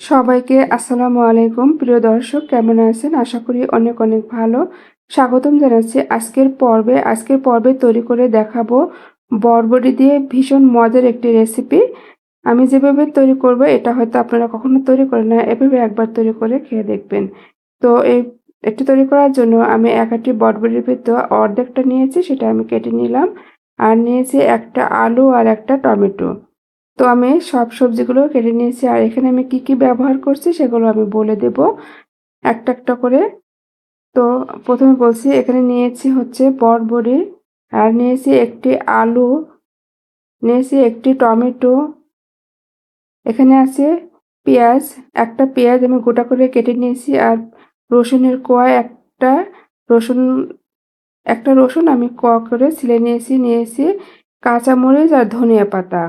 সবাইকে আসসালামু আলাইকুম। প্রিয় দর্শক, কেমন আছেন? আশা করি অনেক অনেক ভালো। স্বাগতম জানাচ্ছি আজকের পর্বে। আজকের পর্বে তৈরি করে দেখাবো বরবটি দিয়ে ভীষণ মজার একটি রেসিপি আমি যেভাবে তৈরি করব, এটা হয়তো আপনারা কখনো তৈরি করেন না, এভাবে একবার তৈরি করে খেয়ে দেখবেন। তো এই একটি তৈরি করার জন্য আমি এক একটি বরবটির ভিতর অর্ধেকটা নিয়েছি, সেটা আমি কেটে নিলাম। আর নিয়েছি একটা আলু আর একটা টমেটো। তো আমি সব সবজিগুলো কেটে নিয়েছি। আর এখানে আমি কি কি ব্যবহার করছি সেগুলো আমি বলে দেব। একটা একটা করে। তো প্রথমে বলছি এখানে নিয়েছি হচ্ছে বড়বড়ি আর নিয়েছি একটি আলু। নিয়েছি একটি টমেটো। এখানে আছে পেঁয়াজ। একটা পেঁয়াজ আমি গোটা করে কেটে নিয়েছি। আর রসুনের কোয়া একটা রসুন একটা রসুন আমি কোয়া করে ছিলে নিয়েছি। নিয়েছি কাঁচামরিচ আর ধনিয়া পাতা।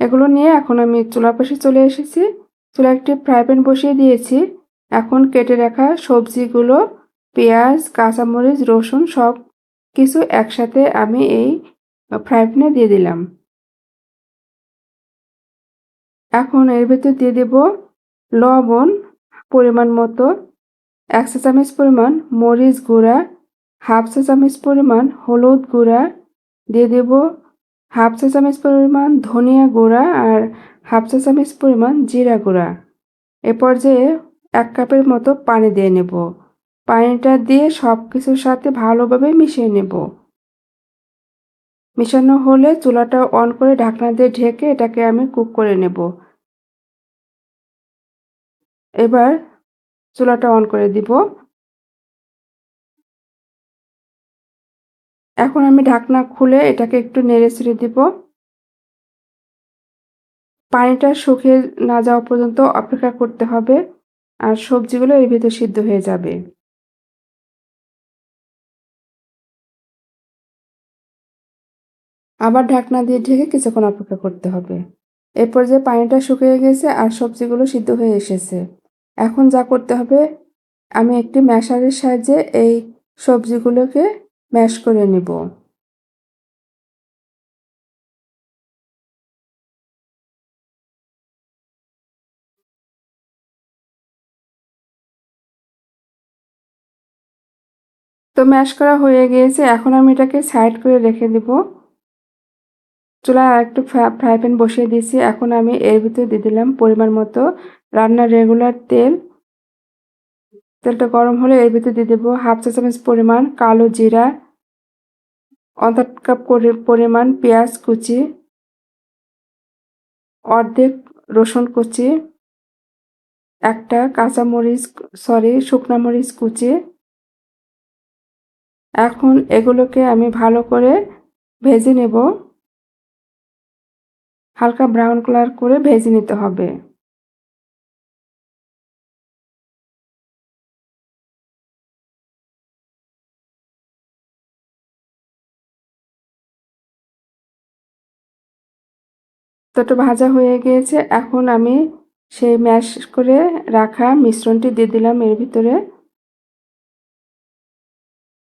এগুলো নিয়ে এখন আমি চুলার পাশে চলে এসেছি। চুলা একটি ফ্রাই প্যান বসিয়ে দিয়েছি। এখন কেটে রাখা সবজিগুলো, পেঁয়াজ, কাঁচামরিচ, রসুন সব কিছু একসাথে আমি এই ফ্রাই প্যানে দিয়ে দিলাম। এখন এর ভেতর দিয়ে দেব লবণ পরিমাণ মতো, এক চা চামচ পরিমাণ মরিচ গুঁড়া, হাফ চা চামচ পরিমাণ হলুদ গুঁড়া, দিয়ে দেব হাফ চা চামচ পরিমাণ ধনিয়া গুঁড়া আর হাফ চা চামচ পরিমাণ জিরা গুঁড়া। এ পর্যায়ে এক কাপের মতো পানি দিয়ে নেব। পানিটা দিয়ে সব কিছুর সাথে ভালোভাবে মিশিয়ে নেব। মিশানো হলে চুলাটা অন করে ঢাকনা দিয়ে ঢেকে এটাকে আমি কুক করে নেব। এবার চুলাটা অন করে দিব। এখন আমি ঢাকনা খুলে এটাকে একটু নেড়ে ছেড়ে দিব। পানিটা শুকিয়ে না যাওয়া পর্যন্ত অপেক্ষা করতে হবে আর সবজিগুলো এর ভিতর সিদ্ধ হয়ে যাবে। আবার ঢাকনা দিয়ে ঢেকে কিছুক্ষণ অপেক্ষা করতে হবে। এরপর যে পানিটা শুকিয়ে গেছে আর সবজিগুলো সিদ্ধ হয়ে এসেছে। এখন যা করতে হবে, আমি একটি ম্যাশারের সাহায্যে এই সবজিগুলোকে ম্যাশ করে নেব। তো ম্যাশ করা হয়ে গিয়েছে, এখন আমি এটাকে সাইড করে রেখে দেব। চুলায় আর একটু ফ্রাই প্যান বসিয়ে দিয়েছি, এখন আমি এর ভিতরে দিয়ে দিলাম পরিমাণ মতো রান্নার রেগুলার তেল। তেলটা গরম হলে এর ভিতরে দিয়ে দেবো হাফ চা চামচ পরিমাণ কালো জিরা অর্ধেক কাপ পরিমাণ পেঁয়াজ কুচি, অর্ধেক রসুন কুচি, একটা কাঁচা মরিচ সরি শুকনা মরিচ কুচি। এখন এগুলোকে আমি ভালো করে ভেজে নেব। হালকা ব্রাউন কালার করে ভেজে নিতে হবে। তো ভাজা হয়ে গিয়েছে। এখন আমি সেই ম্যাশ করে রাখা মিশ্রণটি দিয়ে দিলাম এর ভিতরে।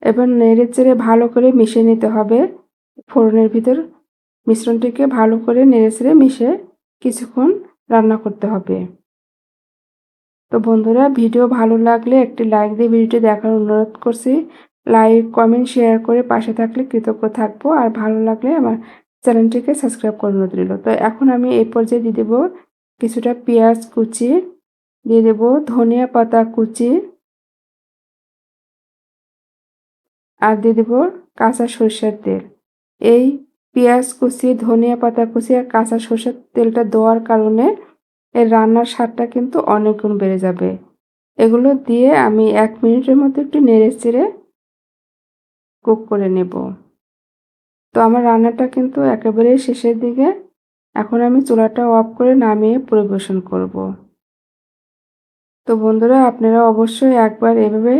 এবার নেড়ে চেড়ে ভালো করে মিশিয়ে নিতে হবে। ফোড়নের ভিতর মিশ্রণটিকে ভালো করে নেড়ে চেড়ে মিশে কিছুক্ষণ রান্না করতে হবে। তো বন্ধুরা, ভিডিও ভালো লাগলে একটি লাইক দিয়ে ভিডিওটি দেখার অনুরোধ করছি। লাইক, কমেন্ট, শেয়ার করে পাশে থাকলে কৃতজ্ঞ থাকব। আর ভালো লাগলে আমার চ্যানেলটিকে সাবস্ক্রাইব করে দিল। তো এখন আমি এই পর্যায়ে দিয়ে দেবো কিছুটা পেঁয়াজ কুচি, দিয়ে দেব ধনিয়া পাতা কুচি, আর দিয়ে দেব কাঁচা সরষের তেল। এই পেঁয়াজ কুচি, ধনিয়া পাতা কুচি আর কাঁচা সরষের তেলটা দেওয়ার কারণে এর রান্নার স্বাদটা কিন্তু অনেক গুণ বেড়ে যাবে। এগুলো দিয়ে আমি এক মিনিটের মতো একটু নেড়ে চেড়ে কুক করে নেব। তো আমার রান্নাটা কিন্তু একেবারে শেষের দিকে। এখন আমি চুলাটা অফ করে নামিয়ে পরিবেশন করব। তো বন্ধুরা, আপনারা অবশ্যই একবার এভাবে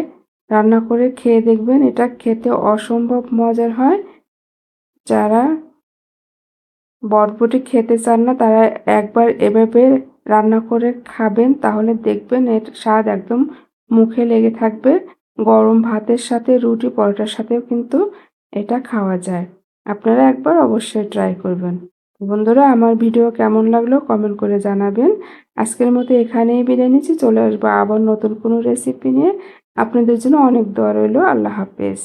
রান্না করে খেয়ে দেখবেন, এটা খেতে অসম্ভব মজার হয়। যারা বটবটি খেতে চান না, তারা একবার এভাবে রান্না করে খাবেন, তাহলে দেখবেন এর স্বাদ একদম মুখে লেগে থাকবে। গরম ভাতের সাথে রুটি, পরোটার সাথেও কিন্তু এটা খাওয়া যায়। আপনারা একবার অবশ্যই ট্রাই করবেন। বন্ধুরা, আমার ভিডিও কেমন লাগল কমেন্ট করে জানাবেন। আজকের মতো এখানেই বিদায় নিচ্ছি। চলে আসব আবার নতুন কোনো রেসিপি নিয়ে। আপনাদের জন্য অনেক দোয়া রইল। আল্লাহ হাফেজ।